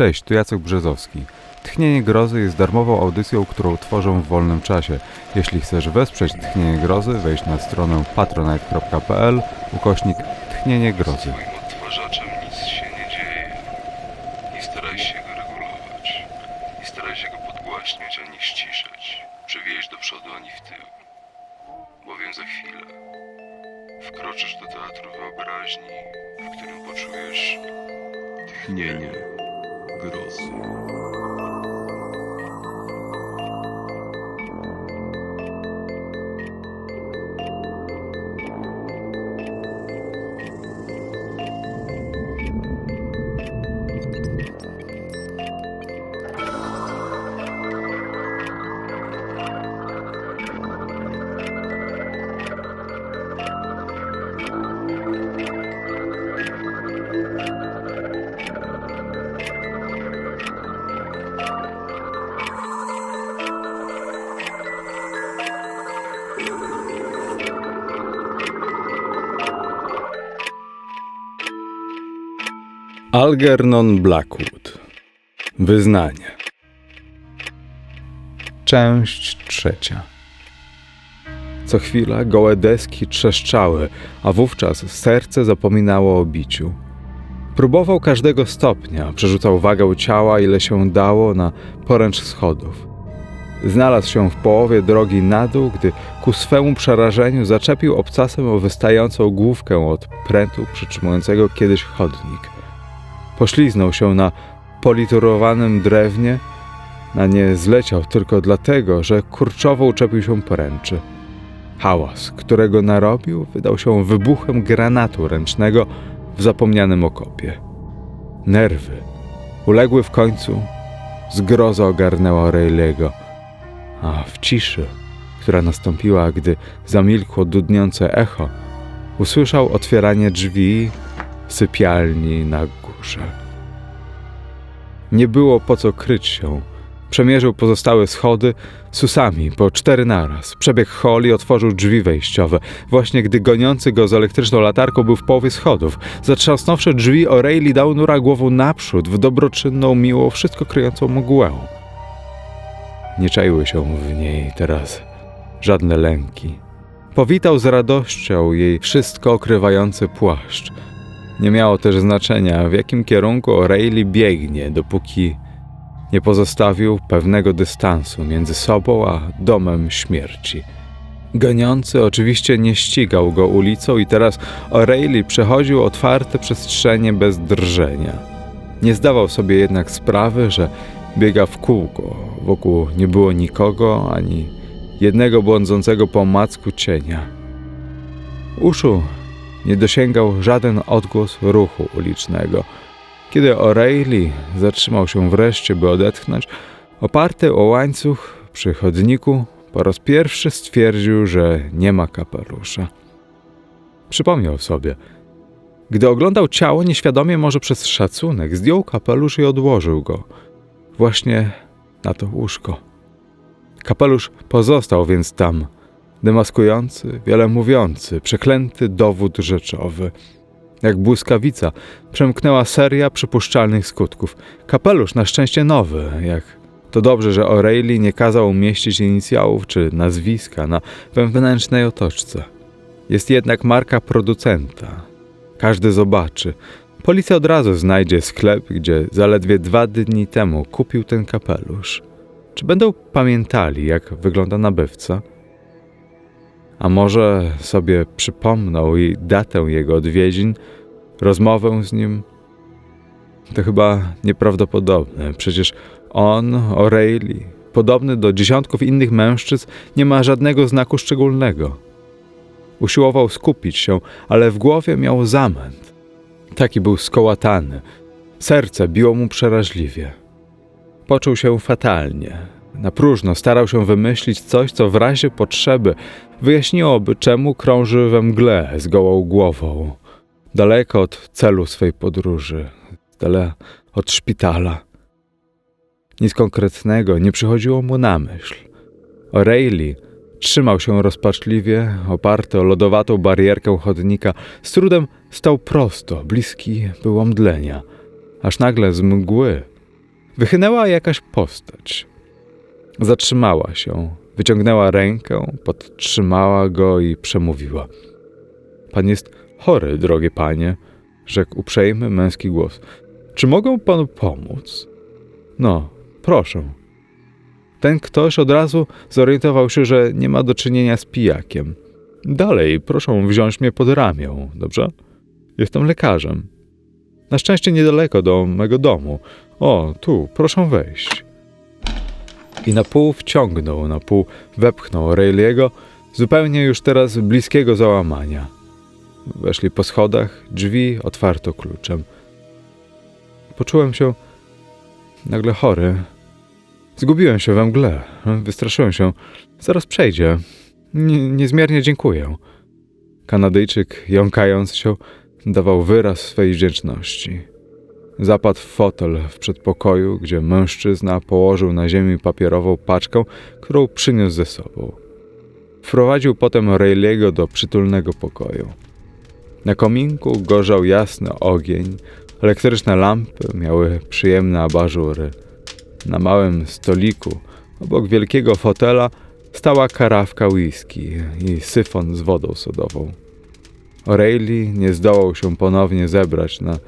Cześć, tu Jacek Brzezowski. Tchnienie Grozy jest darmową audycją, którą tworzę w wolnym czasie. Jeśli chcesz wesprzeć Tchnienie Grozy, wejdź na stronę patronite.pl ukośnik Tchnienie Grozy. Algernon Blackwood Wyznanie Część trzecia Co chwila gołe deski trzeszczały, a wówczas serce zapominało o biciu. Próbował każdego stopnia, przerzucał wagę ciała ile się dało na poręcz schodów. Znalazł się w połowie drogi na dół, gdy ku swemu przerażeniu zaczepił obcasem o wystającą główkę od prętu przytrzymującego kiedyś chodnik. Pośliznął się na politurowanym drewnie, na nie zleciał tylko dlatego, że kurczowo uczepił się poręczy. Hałas, którego narobił, wydał się wybuchem granatu ręcznego w zapomnianym okopie. Nerwy uległy w końcu, zgroza ogarnęła Rayleigho, a w ciszy, która nastąpiła, gdy zamilkło dudniące echo, usłyszał otwieranie drzwi sypialni na Nie było po co kryć się. Przemierzył pozostałe schody susami po cztery naraz. Przebiegł hol i otworzył drzwi wejściowe. Właśnie gdy goniący go z elektryczną latarką był w połowie schodów. Zatrzasnąwszy drzwi, O'Reilly dał nura głową naprzód w dobroczynną, miłą, wszystko kryjącą mgłę. Nie czaiły się w niej teraz żadne lęki. Powitał z radością jej wszystko okrywający płaszcz. Nie miało też znaczenia, w jakim kierunku O'Reilly biegnie, dopóki nie pozostawił pewnego dystansu między sobą a domem śmierci. Goniący oczywiście nie ścigał go ulicą i teraz O'Reilly przechodził otwarte przestrzenie bez drżenia. Nie zdawał sobie jednak sprawy, że biega w kółko. Wokół nie było nikogo, ani jednego błądzącego po macku cienia. Uszu nie dosięgał żaden odgłos ruchu ulicznego. Kiedy O'Reilly zatrzymał się wreszcie, by odetchnąć, oparty o łańcuch przy chodniku, po raz pierwszy stwierdził, że nie ma kapelusza. Przypomniał sobie. Gdy oglądał ciało, nieświadomie może przez szacunek, zdjął kapelusz i odłożył go. Właśnie na to łóżko. Kapelusz pozostał więc tam, demaskujący, wiele mówiący, przeklęty dowód rzeczowy. Jak błyskawica przemknęła seria przypuszczalnych skutków. Kapelusz na szczęście nowy, jak to dobrze, że O'Reilly nie kazał umieścić inicjałów czy nazwiska na wewnętrznej otoczce. Jest jednak marka producenta. Każdy zobaczy. Policja od razu znajdzie sklep, gdzie zaledwie dwa dni temu kupił ten kapelusz. Czy będą pamiętali, jak wygląda nabywca? A może sobie przypomną i datę jego odwiedzin, rozmowę z nim? To chyba nieprawdopodobne. Przecież on, O'Reilly, podobny do dziesiątków innych mężczyzn, nie ma żadnego znaku szczególnego. Usiłował skupić się, ale w głowie miał zamęt. Taki był skołatany. Serce biło mu przeraźliwie. Poczuł się fatalnie. Na próżno starał się wymyślić coś, co w razie potrzeby wyjaśniłoby, czemu krąży we mgle z gołą głową, daleko od celu swej podróży, dala od szpitala. Nic konkretnego nie przychodziło mu na myśl. O'Reilly trzymał się rozpaczliwie, oparty o lodowatą barierkę chodnika, z trudem stał prosto, bliski był omdlenia, aż nagle z mgły wychynęła jakaś postać. Zatrzymała się, wyciągnęła rękę, podtrzymała go i przemówiła. Pan jest chory, drogie panie, rzekł uprzejmy męski głos. Czy mogę panu pomóc? No, proszę. Ten ktoś od razu zorientował się, że nie ma do czynienia z pijakiem. Dalej, proszę wziąć mnie pod ramię, dobrze? Jestem lekarzem. Na szczęście niedaleko do mego domu. O, tu, proszę wejść. I na pół wciągnął, na pół wepchnął Rayleigh'ego, zupełnie już teraz bliskiego załamania. Weszli po schodach, drzwi otwarto kluczem. Poczułem się nagle chory. Zgubiłem się we mgle, wystraszyłem się. Zaraz przejdzie. Nie, niezmiernie dziękuję. Kanadyjczyk, jąkając się, dawał wyraz swej wdzięczności. Zapadł w fotel w przedpokoju, gdzie mężczyzna położył na ziemi papierową paczkę, którą przyniósł ze sobą. Wprowadził potem Rayleigh'ego do przytulnego pokoju. Na kominku gorzał jasny ogień, elektryczne lampy miały przyjemne abażury. Na małym stoliku, obok wielkiego fotela, stała karawka whisky i syfon z wodą sodową. O'Reilly nie zdołał się ponownie zebrać na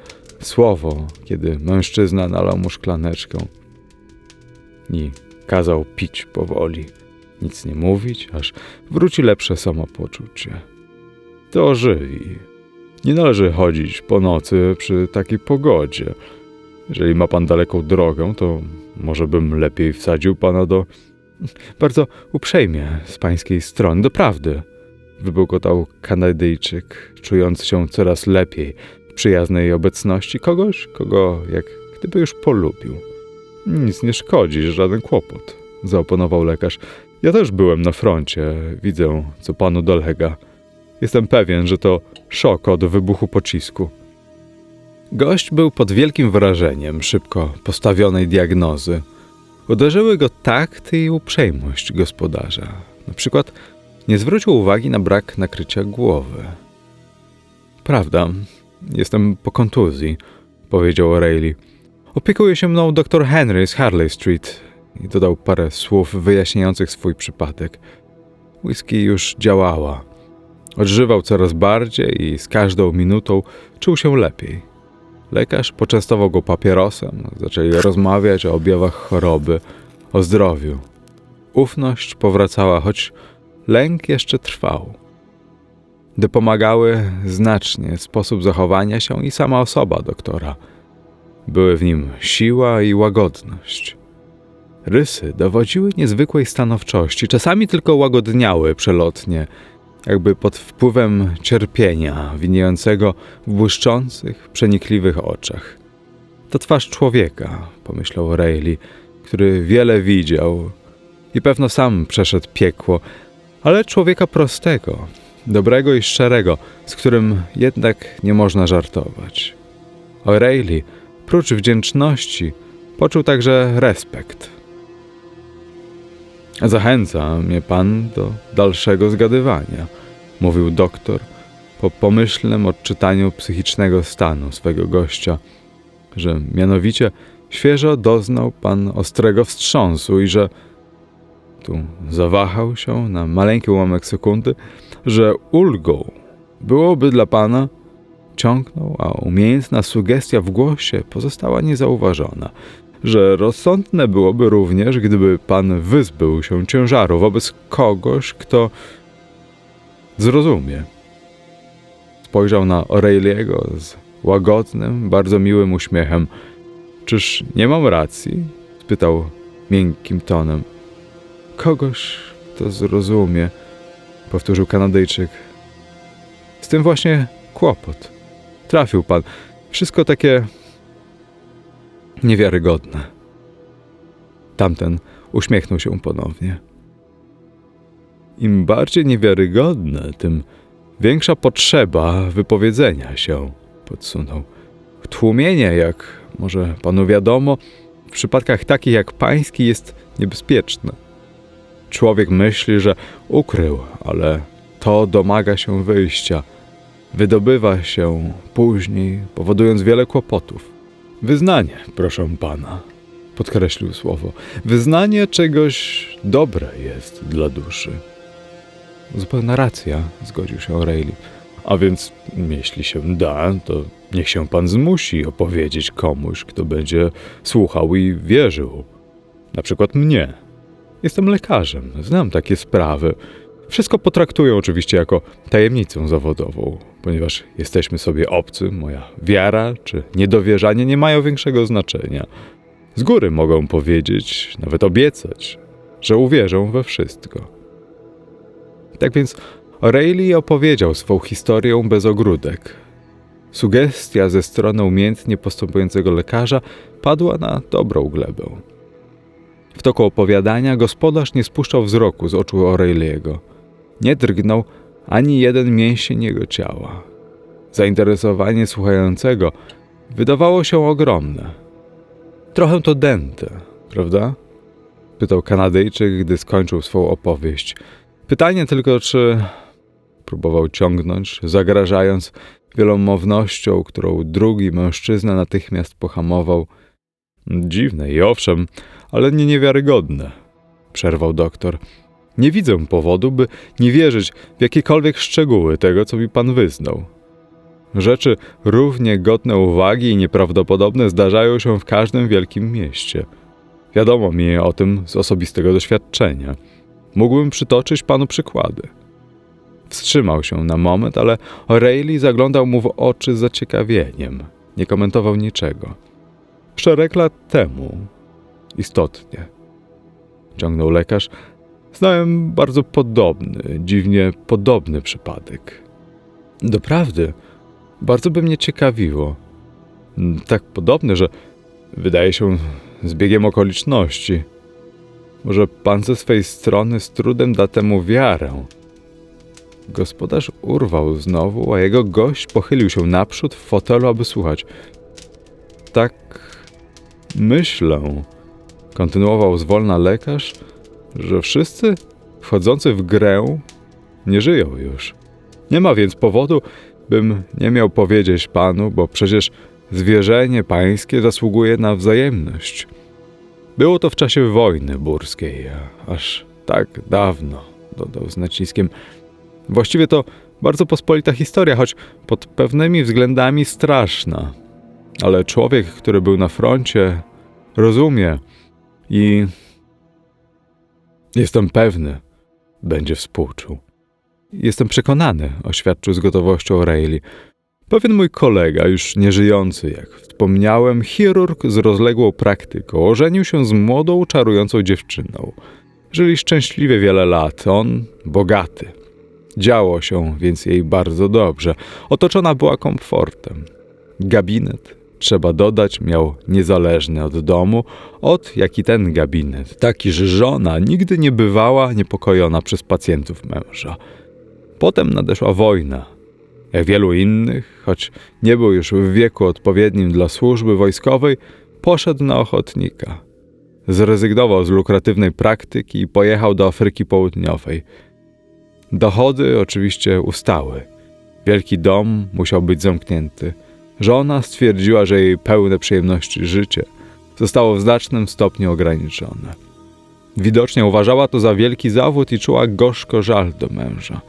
słowo, kiedy mężczyzna nalał mu szklaneczkę i kazał pić powoli, nic nie mówić, aż wróci lepsze samopoczucie. To ożywi. Nie należy chodzić po nocy przy takiej pogodzie. Jeżeli ma pan daleką drogę, to może bym lepiej wsadził pana do. Bardzo uprzejmie z pańskiej strony, doprawdy. Wybełkotał Kanadyjczyk, czując się coraz lepiej przyjaznej obecności kogoś, kogo jak gdyby już polubił. Nic nie szkodzi, żaden kłopot, zaoponował lekarz. Ja też byłem na froncie, widzę, co panu dolega. Jestem pewien, że to szok od wybuchu pocisku. Gość był pod wielkim wrażeniem szybko postawionej diagnozy. Uderzyły go takt i uprzejmość gospodarza. Na przykład nie zwrócił uwagi na brak nakrycia głowy. Prawda, jestem po kontuzji, powiedział O'Reilly. Opiekuje się mną dr Henry z Harley Street i dodał parę słów wyjaśniających swój przypadek. Whisky już działała. Odżywał coraz bardziej i z każdą minutą czuł się lepiej. Lekarz poczęstował go papierosem, zaczęli rozmawiać o objawach choroby, o zdrowiu. Ufność powracała, choć lęk jeszcze trwał. Dopomagały znacznie sposób zachowania się i sama osoba doktora. Były w nim siła i łagodność. Rysy dowodziły niezwykłej stanowczości, czasami tylko łagodniały przelotnie, jakby pod wpływem cierpienia winiejącego w błyszczących, przenikliwych oczach. To twarz człowieka, pomyślał Rayleigh, który wiele widział i pewno sam przeszedł piekło, ale człowieka prostego, dobrego i szczerego, z którym jednak nie można żartować. O'Reilly, prócz wdzięczności, poczuł także respekt. Zachęca mnie pan do dalszego zgadywania, mówił doktor po pomyślnym odczytaniu psychicznego stanu swego gościa, że mianowicie świeżo doznał pan ostrego wstrząsu i że tu zawahał się na maleńki ułamek sekundy, że ulgą byłoby dla pana ciągnął, a umiejętna sugestia w głosie pozostała niezauważona, że rozsądne byłoby również, gdyby pan wyzbył się ciężaru wobec kogoś, kto zrozumie. Spojrzał na Aureliego z łagodnym, bardzo miłym uśmiechem. Czyż nie mam racji? spytał miękkim tonem. Kogoś, kto zrozumie, powtórzył Kanadyjczyk. Z tym właśnie kłopot. Trafił pan. Wszystko takie niewiarygodne. Tamten uśmiechnął się ponownie. Im bardziej niewiarygodne, tym większa potrzeba wypowiedzenia się, podsunął. Tłumienie, jak może panu wiadomo, w przypadkach takich jak pański jest niebezpieczne. Człowiek myśli, że ukrył, ale to domaga się wyjścia. Wydobywa się później, powodując wiele kłopotów. Wyznanie, proszę pana. podkreślił słowo. Wyznanie czegoś dobre jest dla duszy. Zupełna racja, zgodził się O'Reilly. A więc, jeśli się da, to niech się pan zmusi opowiedzieć komuś, kto będzie słuchał i wierzył. Na przykład mnie. Jestem lekarzem, znam takie sprawy. Wszystko potraktuję oczywiście jako tajemnicę zawodową, ponieważ jesteśmy sobie obcy, moja wiara czy niedowierzanie nie mają większego znaczenia. Z góry mogą powiedzieć, nawet obiecać, że uwierzą we wszystko. Tak więc O'Reilly opowiedział swą historię bez ogródek. Sugestia ze strony umiejętnie postępującego lekarza padła na dobrą glebę. W toku opowiadania gospodarz nie spuszczał wzroku z oczu O'Reilly'ego. Nie drgnął ani jeden mięsień jego ciała. Zainteresowanie słuchającego wydawało się ogromne. Trochę to dęte, prawda? Pytał Kanadyjczyk, gdy skończył swą opowieść. Pytanie tylko, czy próbował ciągnąć, zagrażając wielomownością, którą drugi mężczyzna natychmiast pohamował. Dziwne i owszem, ale nie niewiarygodne, przerwał doktor. Nie widzę powodu, by nie wierzyć w jakiekolwiek szczegóły tego, co mi pan wyznał. Rzeczy równie godne uwagi i nieprawdopodobne zdarzają się w każdym wielkim mieście. Wiadomo mi o tym z osobistego doświadczenia. Mógłbym przytoczyć panu przykłady. Wstrzymał się na moment, ale O'Reilly zaglądał mu w oczy z zaciekawieniem. Nie komentował niczego. Szereg lat temu, istotnie, ciągnął lekarz, znałem bardzo podobny, dziwnie podobny przypadek. Doprawdy, bardzo by mnie ciekawiło. Tak podobny, że wydaje się zbiegiem okoliczności. Może pan ze swej strony z trudem da temu wiarę. Gospodarz urwał znowu, a jego gość pochylił się naprzód w fotelu, aby słuchać. Tak myślę, kontynuował zwolna lekarz, że wszyscy wchodzący w grę nie żyją już. Nie ma więc powodu, bym nie miał powiedzieć panu, bo przecież zwierzenie pańskie zasługuje na wzajemność. Było to w czasie wojny burskiej, aż tak dawno, dodał z naciskiem. Właściwie to bardzo pospolita historia, choć pod pewnymi względami straszna. Ale człowiek, który był na froncie, rozumie i jestem pewny, będzie współczuł. Jestem przekonany, oświadczył z gotowością O'Reilly. Pewien mój kolega, już nieżyjący, jak wspomniałem, chirurg z rozległą praktyką, ożenił się z młodą, czarującą dziewczyną. Żyli szczęśliwie wiele lat, on bogaty. Działo się więc jej bardzo dobrze. Otoczona była komfortem. Gabinet, trzeba dodać, miał niezależny od domu, od jak i ten gabinet, taki, że żona nigdy nie bywała niepokojona przez pacjentów męża. Potem nadeszła wojna. Jak wielu innych, choć nie był już w wieku odpowiednim dla służby wojskowej, poszedł na ochotnika. Zrezygnował z lukratywnej praktyki i pojechał do Afryki Południowej. Dochody oczywiście ustały. Wielki dom musiał być zamknięty. Żona stwierdziła, że jej pełne przyjemności życie zostało w znacznym stopniu ograniczone. Widocznie uważała to za wielki zawód i czuła gorzko żal do męża.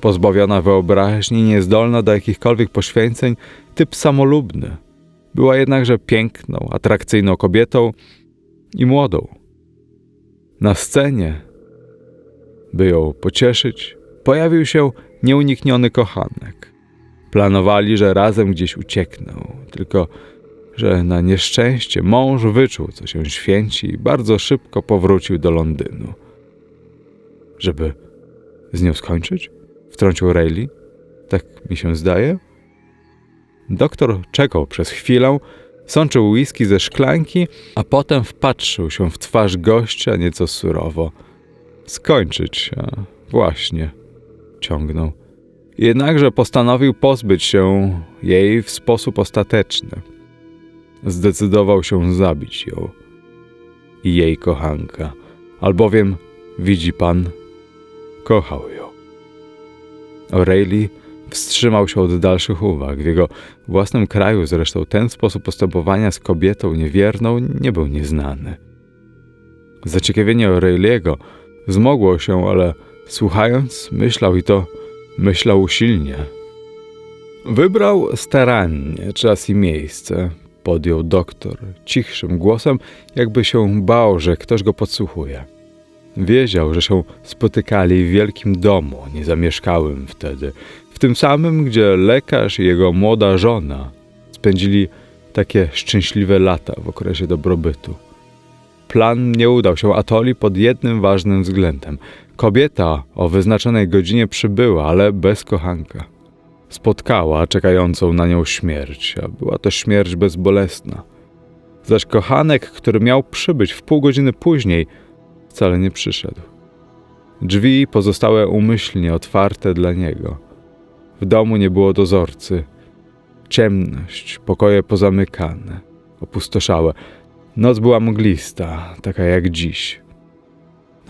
Pozbawiona wyobraźni, niezdolna do jakichkolwiek poświęceń, typ samolubny. Była jednakże piękną, atrakcyjną kobietą i młodą. Na scenie, by ją pocieszyć, pojawił się nieunikniony kochanek. Planowali, że razem gdzieś uciekną, tylko że na nieszczęście mąż wyczuł, co się święci i bardzo szybko powrócił do Londynu. Żeby z nią skończyć? Wtrącił Rayleigh. Tak mi się zdaje. Doktor czekał przez chwilę, sączył whisky ze szklanki, a potem wpatrzył się w twarz gościa nieco surowo. Skończyć, a właśnie, ciągnął. Jednakże postanowił pozbyć się jej w sposób ostateczny. Zdecydował się zabić ją i jej kochanka, albowiem, widzi pan, kochał ją. O'Reilly Wstrzymał się od dalszych uwag. W jego własnym kraju zresztą ten sposób postępowania z kobietą niewierną nie był nieznany. Zaciekawienie Aureliego wzmogło się, ale słuchając, myślał i to myślał usilnie. Wybrał starannie czas i miejsce, podjął doktor cichszym głosem, jakby się bał, że ktoś go podsłuchuje. Wiedział, że się spotykali w wielkim domu, niezamieszkałym wtedy, w tym samym, gdzie lekarz i jego młoda żona spędzili takie szczęśliwe lata w okresie dobrobytu. Plan nie udał się Atoli pod jednym ważnym względem. Kobieta o wyznaczonej godzinie przybyła, ale bez kochanka. Spotkała czekającą na nią śmierć, a była to śmierć bezbolesna. Zaś kochanek, który miał przybyć w pół godziny później, wcale nie przyszedł. Drzwi pozostałe umyślnie otwarte dla niego. W domu nie było dozorcy. Ciemność, pokoje pozamykane, opustoszałe. Noc była mglista, taka jak dziś.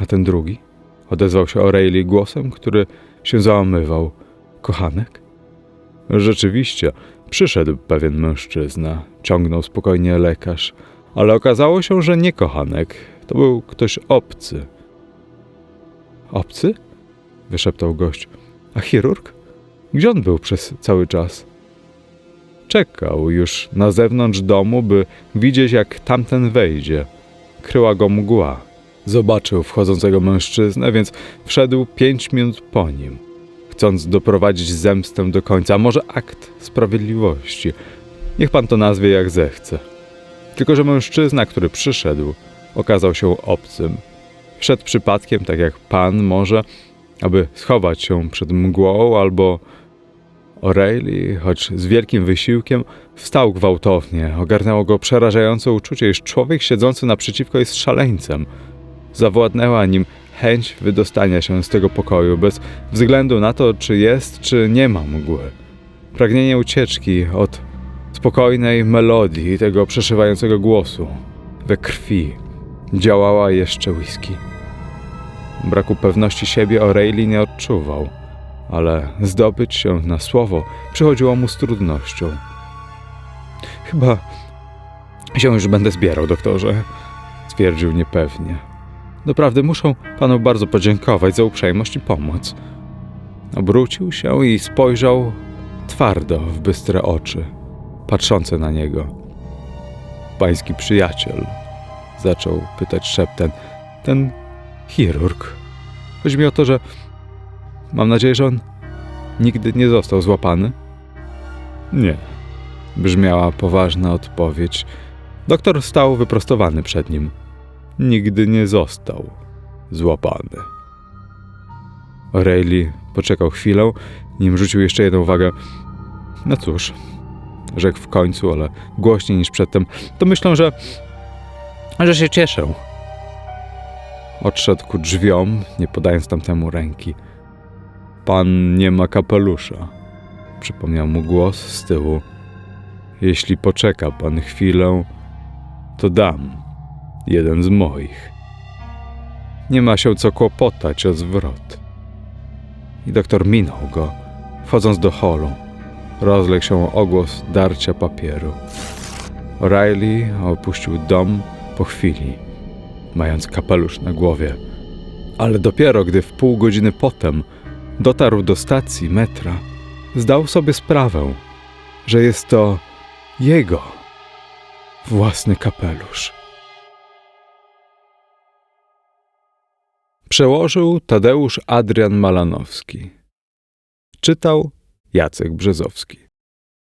A ten drugi? Odezwał się O'Reilly głosem, który się załamywał. Kochanek? Rzeczywiście, przyszedł pewien mężczyzna, ciągnął spokojnie lekarz, ale okazało się, że nie kochanek, to był ktoś obcy. Obcy? wyszeptał gość. A chirurg? Gdzie on był przez cały czas? Czekał już na zewnątrz domu, by widzieć, jak tamten wejdzie. Kryła go mgła. Zobaczył wchodzącego mężczyznę, więc wszedł pięć minut po nim, chcąc doprowadzić zemstę do końca, a może akt sprawiedliwości. Niech pan to nazwie jak zechce. Tylko, że mężczyzna, który przyszedł, okazał się obcym. Wszedł przypadkiem, tak jak pan może, aby schować się przed mgłą albo O'Reilly, choć z wielkim wysiłkiem, wstał gwałtownie. Ogarnęło go przerażające uczucie, iż człowiek siedzący naprzeciwko jest szaleńcem. Zawładnęła nim chęć wydostania się z tego pokoju, bez względu na to, czy jest, czy nie ma mgły. Pragnienie ucieczki od spokojnej melodii tego przeszywającego głosu. We krwi działała jeszcze whisky. Braku pewności siebie O'Reilly nie odczuwał ale zdobyć się na słowo przychodziło mu z trudnością. Chyba się już będę zbierał, doktorze, stwierdził niepewnie. Doprawdy muszę panu bardzo podziękować za uprzejmość i pomoc. Obrócił się i spojrzał twardo w bystre oczy, patrzące na niego. Pański przyjaciel, zaczął pytać szeptem, ten chirurg. Chodzi mi o to, że Mam nadzieję, że on nigdy nie został złapany? Nie, brzmiała poważna odpowiedź. Doktor stał wyprostowany przed nim. Nigdy nie został złapany. O'Reilly poczekał chwilę, nim rzucił jeszcze jedną uwagę. No cóż, rzekł w końcu, ale głośniej niż przedtem. To myślę, że. że się cieszę. Odszedł ku drzwiom, nie podając tamtemu ręki. Pan nie ma kapelusza, przypomniał mu głos z tyłu. Jeśli poczeka pan chwilę, to dam jeden z moich. Nie ma się co kłopotać o zwrot. I doktor minął go, wchodząc do holu. Rozległ się ogłos darcia papieru. O'Reilly opuścił dom po chwili, mając kapelusz na głowie. Ale dopiero gdy w pół godziny potem dotarł do stacji metra, zdał sobie sprawę, że jest to jego własny kapelusz. Przełożył Tadeusz Adrian Malanowski. Czytał Jacek Brzezowski.